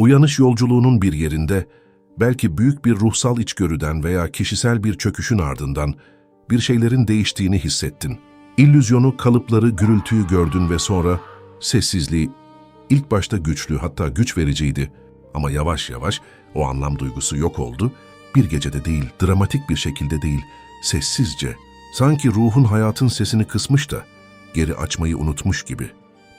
Uyanış yolculuğunun bir yerinde, belki büyük bir ruhsal içgörüden veya kişisel bir çöküşün ardından bir şeylerin değiştiğini hissettin. İllüzyonu, kalıpları, gürültüyü gördün ve sonra sessizliği, ilk başta güçlü hatta güç vericiydi ama yavaş yavaş o anlam duygusu yok oldu. Bir gecede değil, dramatik bir şekilde değil, sessizce, sanki ruhun hayatın sesini kısmış da geri açmayı unutmuş gibi.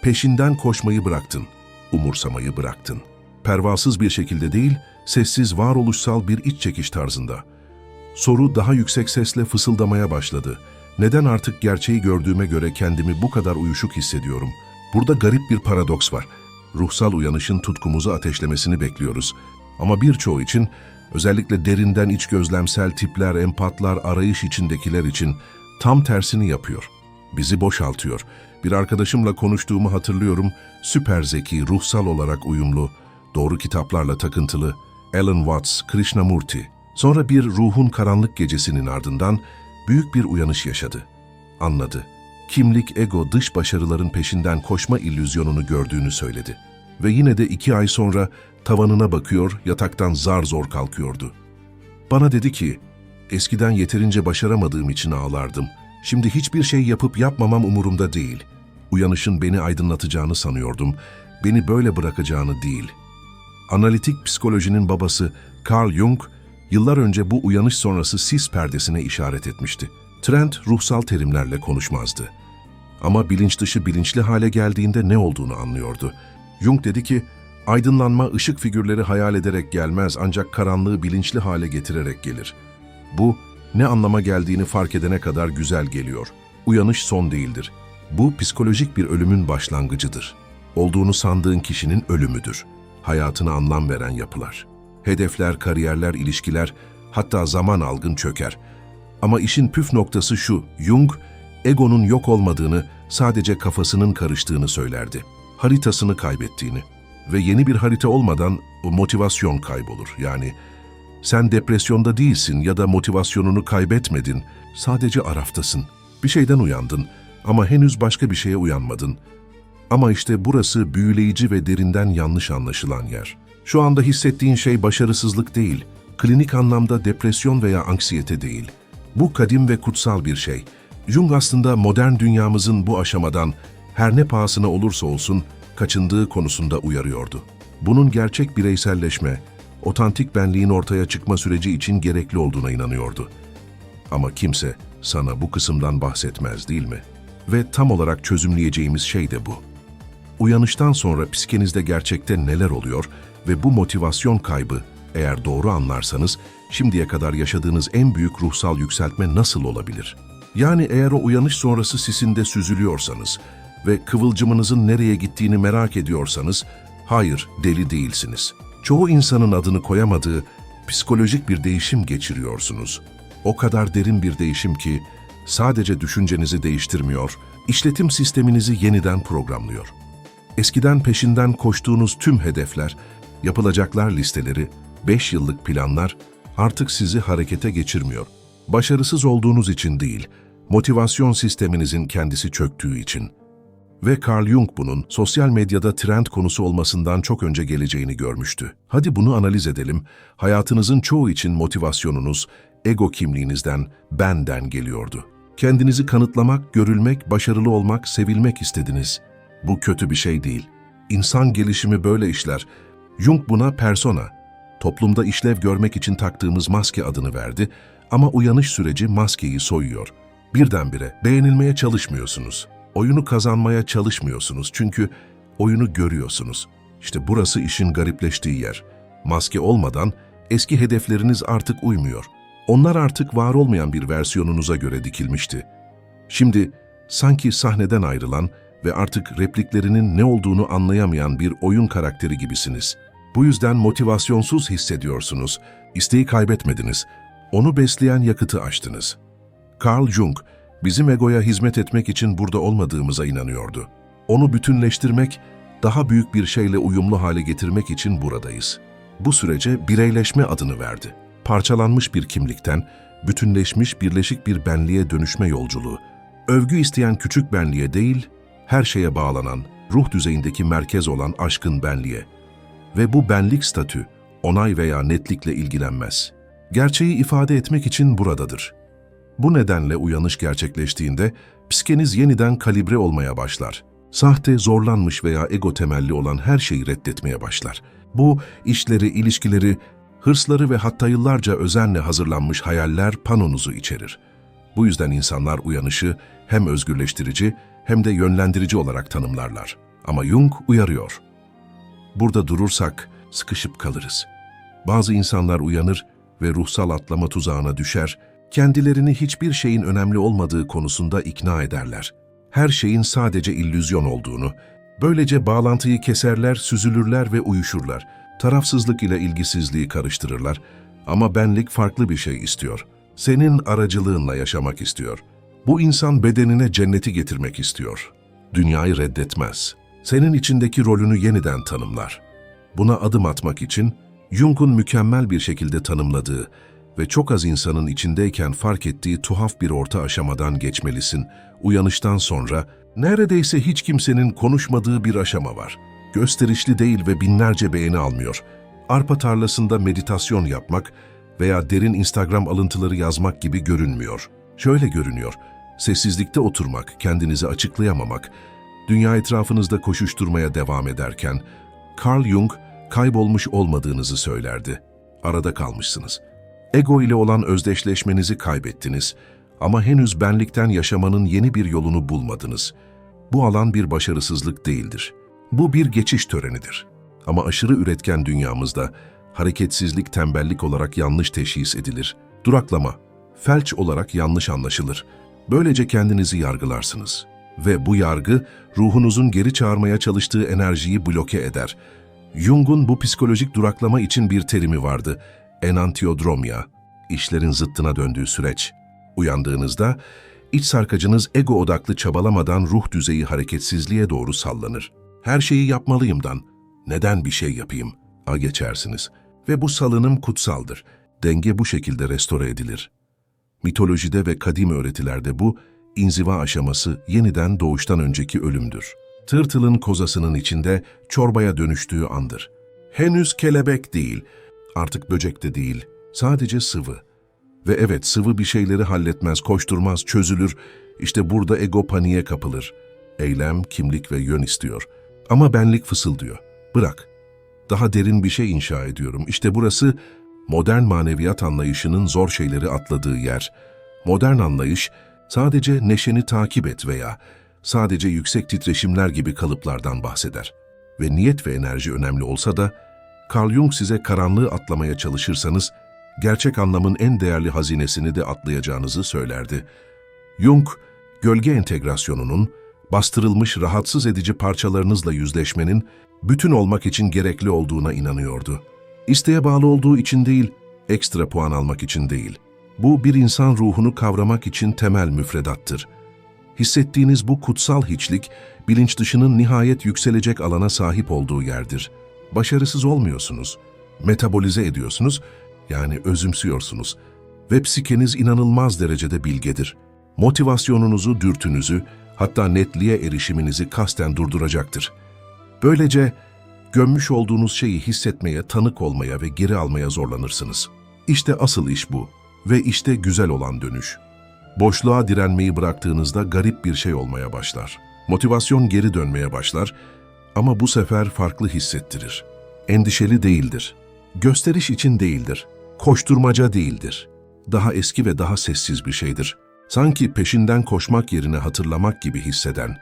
Peşinden koşmayı bıraktın, umursamayı bıraktın. Pervasız bir şekilde değil, sessiz varoluşsal bir iç çekiş tarzında. Soru daha yüksek sesle fısıldamaya başladı. Neden artık gerçeği gördüğüme göre kendimi bu kadar uyuşuk hissediyorum? Burada garip bir paradoks var. Ruhsal uyanışın tutkumuzu ateşlemesini bekliyoruz. Ama birçoğu için, özellikle derinden iç gözlemsel tipler, empatlar, arayış içindekiler için tam tersini yapıyor. Bizi boşaltıyor. Bir arkadaşımla konuştuğumu hatırlıyorum. Süper zeki, ruhsal olarak uyumlu, doğru kitaplarla takıntılı, Alan Watts, Krishnamurti. Sonra bir ruhun karanlık gecesinin ardından büyük bir uyanış yaşadı. Anladı. Kimlik, ego, dış başarıların peşinden koşma illüzyonunu gördüğünü söyledi. Ve yine de iki ay sonra tavanına bakıyor, yataktan zar zor kalkıyordu. Bana dedi ki, eskiden yeterince başaramadığım için ağlardım. Şimdi hiçbir şey yapıp yapmamam umurumda değil. Uyanışın beni aydınlatacağını sanıyordum. Beni böyle bırakacağını değil.'' Analitik psikolojinin babası Carl Jung, yıllar önce bu uyanış sonrası sis perdesine işaret etmişti. Trent ruhsal terimlerle konuşmazdı. Ama bilinç dışı bilinçli hale geldiğinde ne olduğunu anlıyordu. Jung dedi ki, aydınlanma ışık figürleri hayal ederek gelmez ancak karanlığı bilinçli hale getirerek gelir. Bu, ne anlama geldiğini fark edene kadar güzel geliyor. Uyanış son değildir. Bu psikolojik bir ölümün başlangıcıdır. Olduğunu sandığın kişinin ölümüdür hayatına anlam veren yapılar. Hedefler, kariyerler, ilişkiler, hatta zaman algın çöker. Ama işin püf noktası şu, Jung, egonun yok olmadığını, sadece kafasının karıştığını söylerdi. Haritasını kaybettiğini ve yeni bir harita olmadan motivasyon kaybolur. Yani sen depresyonda değilsin ya da motivasyonunu kaybetmedin, sadece araftasın. Bir şeyden uyandın ama henüz başka bir şeye uyanmadın. Ama işte burası büyüleyici ve derinden yanlış anlaşılan yer. Şu anda hissettiğin şey başarısızlık değil, klinik anlamda depresyon veya anksiyete değil. Bu kadim ve kutsal bir şey. Jung aslında modern dünyamızın bu aşamadan her ne pahasına olursa olsun kaçındığı konusunda uyarıyordu. Bunun gerçek bireyselleşme, otantik benliğin ortaya çıkma süreci için gerekli olduğuna inanıyordu. Ama kimse sana bu kısımdan bahsetmez değil mi? Ve tam olarak çözümleyeceğimiz şey de bu. Uyanıştan sonra psikenizde gerçekte neler oluyor ve bu motivasyon kaybı, eğer doğru anlarsanız, şimdiye kadar yaşadığınız en büyük ruhsal yükseltme nasıl olabilir? Yani eğer o uyanış sonrası sisinde süzülüyorsanız ve kıvılcımınızın nereye gittiğini merak ediyorsanız, hayır, deli değilsiniz. Çoğu insanın adını koyamadığı psikolojik bir değişim geçiriyorsunuz. O kadar derin bir değişim ki sadece düşüncenizi değiştirmiyor, işletim sisteminizi yeniden programlıyor. Eskiden peşinden koştuğunuz tüm hedefler, yapılacaklar listeleri, 5 yıllık planlar artık sizi harekete geçirmiyor. Başarısız olduğunuz için değil, motivasyon sisteminizin kendisi çöktüğü için. Ve Carl Jung bunun sosyal medyada trend konusu olmasından çok önce geleceğini görmüştü. Hadi bunu analiz edelim. Hayatınızın çoğu için motivasyonunuz, ego kimliğinizden, benden geliyordu. Kendinizi kanıtlamak, görülmek, başarılı olmak, sevilmek istediniz. Bu kötü bir şey değil. İnsan gelişimi böyle işler. Jung buna persona, toplumda işlev görmek için taktığımız maske adını verdi ama uyanış süreci maskeyi soyuyor. Birdenbire beğenilmeye çalışmıyorsunuz. Oyunu kazanmaya çalışmıyorsunuz çünkü oyunu görüyorsunuz. İşte burası işin garipleştiği yer. Maske olmadan eski hedefleriniz artık uymuyor. Onlar artık var olmayan bir versiyonunuza göre dikilmişti. Şimdi sanki sahneden ayrılan ve artık repliklerinin ne olduğunu anlayamayan bir oyun karakteri gibisiniz. Bu yüzden motivasyonsuz hissediyorsunuz, isteği kaybetmediniz, onu besleyen yakıtı açtınız. Carl Jung, bizim egoya hizmet etmek için burada olmadığımıza inanıyordu. Onu bütünleştirmek, daha büyük bir şeyle uyumlu hale getirmek için buradayız. Bu sürece bireyleşme adını verdi. Parçalanmış bir kimlikten, bütünleşmiş birleşik bir benliğe dönüşme yolculuğu. Övgü isteyen küçük benliğe değil, her şeye bağlanan, ruh düzeyindeki merkez olan aşkın benliğe. Ve bu benlik statü, onay veya netlikle ilgilenmez. Gerçeği ifade etmek için buradadır. Bu nedenle uyanış gerçekleştiğinde psikeniz yeniden kalibre olmaya başlar. Sahte, zorlanmış veya ego temelli olan her şeyi reddetmeye başlar. Bu, işleri, ilişkileri, hırsları ve hatta yıllarca özenle hazırlanmış hayaller panonuzu içerir. Bu yüzden insanlar uyanışı hem özgürleştirici hem de yönlendirici olarak tanımlarlar. Ama Jung uyarıyor. Burada durursak sıkışıp kalırız. Bazı insanlar uyanır ve ruhsal atlama tuzağına düşer, kendilerini hiçbir şeyin önemli olmadığı konusunda ikna ederler. Her şeyin sadece illüzyon olduğunu, böylece bağlantıyı keserler, süzülürler ve uyuşurlar. Tarafsızlık ile ilgisizliği karıştırırlar ama benlik farklı bir şey istiyor. Senin aracılığınla yaşamak istiyor. Bu insan bedenine cenneti getirmek istiyor. Dünyayı reddetmez. Senin içindeki rolünü yeniden tanımlar. Buna adım atmak için Jung'un mükemmel bir şekilde tanımladığı ve çok az insanın içindeyken fark ettiği tuhaf bir orta aşamadan geçmelisin. Uyanıştan sonra neredeyse hiç kimsenin konuşmadığı bir aşama var. Gösterişli değil ve binlerce beğeni almıyor. Arpa tarlasında meditasyon yapmak veya derin Instagram alıntıları yazmak gibi görünmüyor. Şöyle görünüyor. Sessizlikte oturmak, kendinizi açıklayamamak, dünya etrafınızda koşuşturmaya devam ederken Carl Jung kaybolmuş olmadığınızı söylerdi. Arada kalmışsınız. Ego ile olan özdeşleşmenizi kaybettiniz ama henüz benlikten yaşamanın yeni bir yolunu bulmadınız. Bu alan bir başarısızlık değildir. Bu bir geçiş törenidir. Ama aşırı üretken dünyamızda hareketsizlik tembellik olarak yanlış teşhis edilir. Duraklama, felç olarak yanlış anlaşılır. Böylece kendinizi yargılarsınız. Ve bu yargı ruhunuzun geri çağırmaya çalıştığı enerjiyi bloke eder. Jung'un bu psikolojik duraklama için bir terimi vardı. Enantiodromya, işlerin zıttına döndüğü süreç. Uyandığınızda iç sarkacınız ego odaklı çabalamadan ruh düzeyi hareketsizliğe doğru sallanır. Her şeyi yapmalıyımdan, neden bir şey yapayım? A geçersiniz. Ve bu salınım kutsaldır. Denge bu şekilde restore edilir. Mitolojide ve kadim öğretilerde bu, inziva aşaması yeniden doğuştan önceki ölümdür. Tırtılın kozasının içinde çorbaya dönüştüğü andır. Henüz kelebek değil, artık böcek de değil, sadece sıvı. Ve evet sıvı bir şeyleri halletmez, koşturmaz, çözülür. İşte burada ego paniğe kapılır. Eylem, kimlik ve yön istiyor. Ama benlik fısıldıyor. Bırak. Daha derin bir şey inşa ediyorum. İşte burası modern maneviyat anlayışının zor şeyleri atladığı yer. Modern anlayış sadece neşeni takip et veya sadece yüksek titreşimler gibi kalıplardan bahseder. Ve niyet ve enerji önemli olsa da Carl Jung size karanlığı atlamaya çalışırsanız gerçek anlamın en değerli hazinesini de atlayacağınızı söylerdi. Jung, gölge entegrasyonunun, bastırılmış rahatsız edici parçalarınızla yüzleşmenin bütün olmak için gerekli olduğuna inanıyordu. İsteğe bağlı olduğu için değil, ekstra puan almak için değil. Bu bir insan ruhunu kavramak için temel müfredattır. Hissettiğiniz bu kutsal hiçlik, bilinç dışının nihayet yükselecek alana sahip olduğu yerdir. Başarısız olmuyorsunuz, metabolize ediyorsunuz, yani özümsüyorsunuz ve psikeniz inanılmaz derecede bilgedir. Motivasyonunuzu, dürtünüzü, hatta netliğe erişiminizi kasten durduracaktır. Böylece gömmüş olduğunuz şeyi hissetmeye, tanık olmaya ve geri almaya zorlanırsınız. İşte asıl iş bu ve işte güzel olan dönüş. Boşluğa direnmeyi bıraktığınızda garip bir şey olmaya başlar. Motivasyon geri dönmeye başlar ama bu sefer farklı hissettirir. Endişeli değildir. Gösteriş için değildir. Koşturmaca değildir. Daha eski ve daha sessiz bir şeydir. Sanki peşinden koşmak yerine hatırlamak gibi hisseden,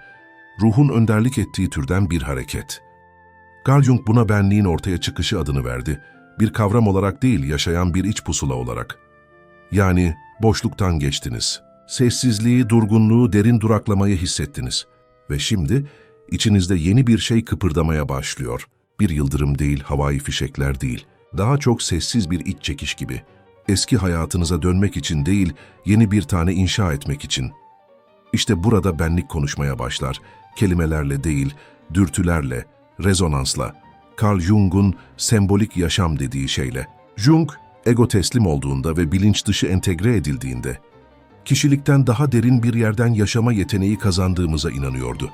ruhun önderlik ettiği türden bir hareket. Carl Jung buna benliğin ortaya çıkışı adını verdi. Bir kavram olarak değil, yaşayan bir iç pusula olarak. Yani boşluktan geçtiniz. Sessizliği, durgunluğu, derin duraklamayı hissettiniz. Ve şimdi içinizde yeni bir şey kıpırdamaya başlıyor. Bir yıldırım değil, havai fişekler değil. Daha çok sessiz bir iç çekiş gibi. Eski hayatınıza dönmek için değil, yeni bir tane inşa etmek için. İşte burada benlik konuşmaya başlar. Kelimelerle değil, dürtülerle, rezonansla. Carl Jung'un sembolik yaşam dediği şeyle. Jung, ego teslim olduğunda ve bilinç dışı entegre edildiğinde, kişilikten daha derin bir yerden yaşama yeteneği kazandığımıza inanıyordu.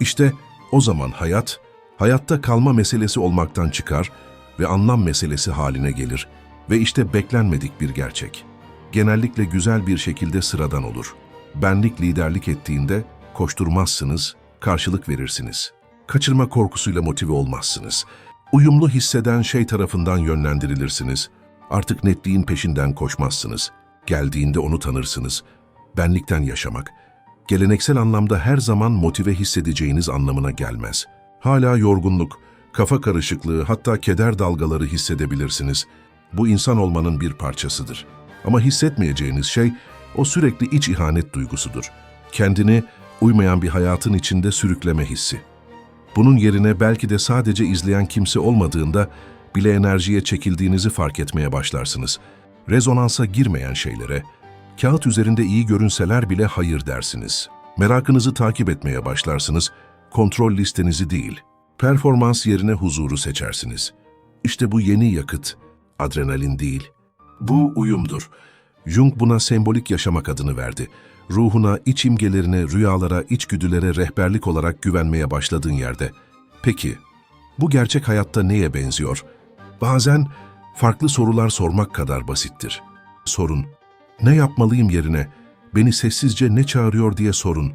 İşte o zaman hayat, Hayatta kalma meselesi olmaktan çıkar ve anlam meselesi haline gelir. Ve işte beklenmedik bir gerçek. Genellikle güzel bir şekilde sıradan olur. Benlik liderlik ettiğinde koşturmazsınız, karşılık verirsiniz. Kaçırma korkusuyla motive olmazsınız. Uyumlu hisseden şey tarafından yönlendirilirsiniz. Artık netliğin peşinden koşmazsınız. Geldiğinde onu tanırsınız. Benlikten yaşamak, geleneksel anlamda her zaman motive hissedeceğiniz anlamına gelmez. Hala yorgunluk, kafa karışıklığı hatta keder dalgaları hissedebilirsiniz. Bu insan olmanın bir parçasıdır. Ama hissetmeyeceğiniz şey o sürekli iç ihanet duygusudur. Kendini uymayan bir hayatın içinde sürükleme hissi. Bunun yerine belki de sadece izleyen kimse olmadığında bile enerjiye çekildiğinizi fark etmeye başlarsınız. Rezonansa girmeyen şeylere, kağıt üzerinde iyi görünseler bile hayır dersiniz. Merakınızı takip etmeye başlarsınız, kontrol listenizi değil. Performans yerine huzuru seçersiniz. İşte bu yeni yakıt, adrenalin değil. Bu uyumdur. Jung buna sembolik yaşamak adını verdi. Ruhuna, iç imgelerine, rüyalara, içgüdülere rehberlik olarak güvenmeye başladığın yerde. Peki, bu gerçek hayatta neye benziyor? Bazen farklı sorular sormak kadar basittir. Sorun, ne yapmalıyım yerine, beni sessizce ne çağırıyor diye sorun.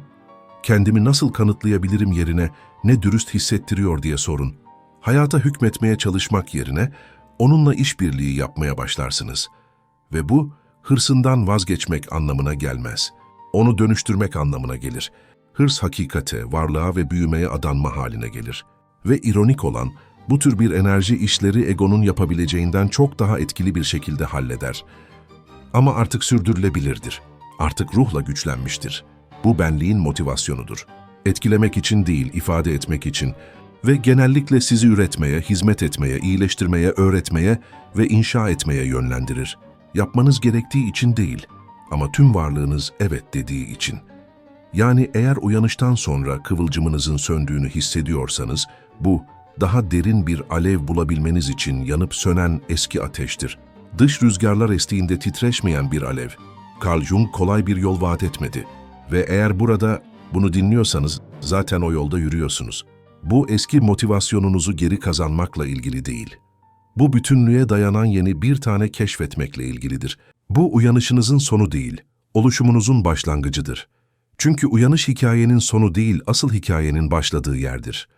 Kendimi nasıl kanıtlayabilirim yerine, ne dürüst hissettiriyor diye sorun. Hayata hükmetmeye çalışmak yerine, onunla işbirliği yapmaya başlarsınız. Ve bu, hırsından vazgeçmek anlamına gelmez. Onu dönüştürmek anlamına gelir. Hırs hakikate, varlığa ve büyümeye adanma haline gelir. Ve ironik olan, bu tür bir enerji işleri egonun yapabileceğinden çok daha etkili bir şekilde halleder. Ama artık sürdürülebilirdir. Artık ruhla güçlenmiştir. Bu benliğin motivasyonudur. Etkilemek için değil, ifade etmek için ve genellikle sizi üretmeye, hizmet etmeye, iyileştirmeye, öğretmeye ve inşa etmeye yönlendirir. Yapmanız gerektiği için değil ama tüm varlığınız evet dediği için. Yani eğer uyanıştan sonra kıvılcımınızın söndüğünü hissediyorsanız, bu daha derin bir alev bulabilmeniz için yanıp sönen eski ateştir. Dış rüzgarlar estiğinde titreşmeyen bir alev. Carl Jung kolay bir yol vaat etmedi. Ve eğer burada bunu dinliyorsanız zaten o yolda yürüyorsunuz. Bu eski motivasyonunuzu geri kazanmakla ilgili değil. Bu bütünlüğe dayanan yeni bir tane keşfetmekle ilgilidir. Bu uyanışınızın sonu değil, oluşumunuzun başlangıcıdır. Çünkü uyanış hikayenin sonu değil, asıl hikayenin başladığı yerdir.